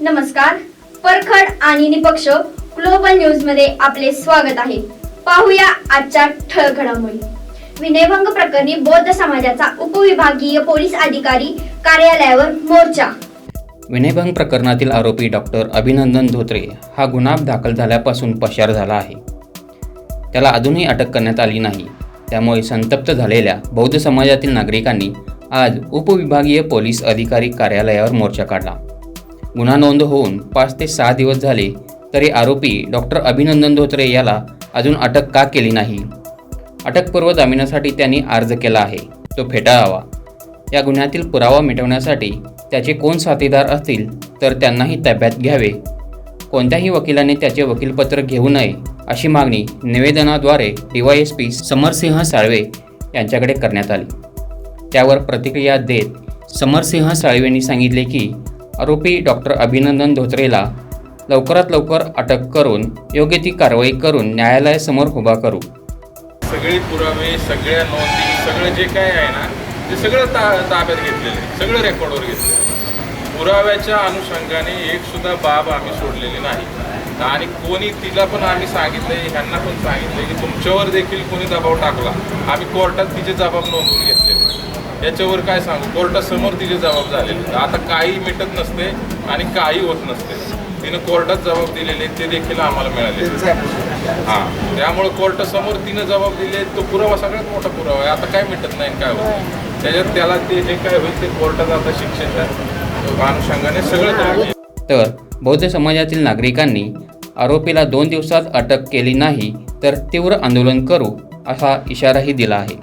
नमस्कार. परखड आणि निपक्ष ग्लोबल न्यूजमध्ये आपले स्वागत आहे. पाहूया आजच्या ठळक घडामोडी विनयभंग प्रकरणी बौद्ध समाजाचा उपविभागीय पोलीस अधिकारी कार्यालयावर मोर्चा. विनयभंग प्रकरणातील आरोपी डॉक्टर अभिनंदन धोत्रे हा गुन्हा दाखल झाल्यापासून पसार झाला आहे. त्याला अजूनही अटक करण्यात आली नाही. त्यामुळे संतप्त झालेल्या बौद्ध समाजातील नागरिकांनी आज उपविभागीय पोलीस अधिकारी कार्यालयावर मोर्चा काढला. गुन्हा नोंद होऊन पाच ते सहा दिवस झाले तरी आरोपी डॉक्टर अभिनंदन धोत्रे याला अजून अटक का केली नाही? अटकपूर्व जामिनासाठी त्यांनी अर्ज केला आहे. तो फेटाळावा. या गुन्ह्यातील पुरावा मिटवण्यासाठी त्याचे कोण साथीदार असतील तर त्यांनाही ताब्यात घ्यावे. कोणत्याही वकिलाने त्याचे वकीलपत्र घेऊ नये अशी मागणी निवेदनाद्वारे डीवायएसपी समरसिंह साळवे यांच्याकडे करण्यात आली. त्यावर प्रतिक्रिया देत समरसिंह साळवेंनी सांगितले की आरोपी डॉक्टर अभिनंदन धोत्रेला लवकरात लवकर अटक करून योग्य ती कारवाई करून न्यायालयासमोर उभा करू. सगळे पुरावे सगळ्या नोंदी सगळं जे काय आहे ना ते सगळं ता ताब्यात घेतलेलं आहे. सगळं रेकॉर्डवर घेतलं पुराव्याच्या अनुषंगाने एक सुद्धा बाब आम्ही सोडलेली नाही. आणि कोणी तिला पण आम्ही सांगितलं ह्यांना पण सांगितलंय की तुमच्यावर देखील कोणी दबाव टाकला. आम्ही कोर्टात तिचे जबाब नोंदवून घेतलेले याच्यावर काय सांगू? कोर्टासमोर तिचे जबाब झालेले आता काही मिटत नसते आणि काही होत नसते. तिनं कोर्टात जबाब दिलेले ते देखील आम्हाला मिळाले हां. त्यामुळे कोर्टासमोर तिनं जबाब दिले तो पुरावा सगळ्यात मोठा पुरावा आहे. आता काय मिटत नाही काय होत त्याच्यात त्याला ते जे काय होईल ते कोर्टात आता शिक्षेच्या अनुषंगाने सगळं तर बौद्ध समाजातील नागरिकांनी आरोपीला दोन दिवसात अटक केली नाही तर तीव्र आंदोलन करू असा इशाराही दिला आहे.